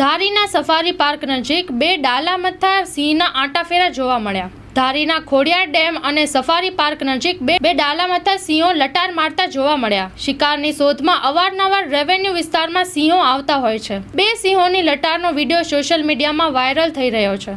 ધારીના safari park નજીક બે ડાલામથા સિંહના આંટાફેરા જોવા મળ્યા. ધારીના ખોડિયાર ડેમ અને સફારી પાર્ક નજીક બે બે ડાલામથા સિંહો લટાર મારતા જોવા મળ્યા. શિકારની શોધમાં અવારનવાર રેવન્યુ વિસ્તારમાં સિંહો આવતા હોય છે. બે સિંહોની લટારનો વીડિયો સોશિયલ મીડિયામાં વાયરલ થઈ રહ્યો છે.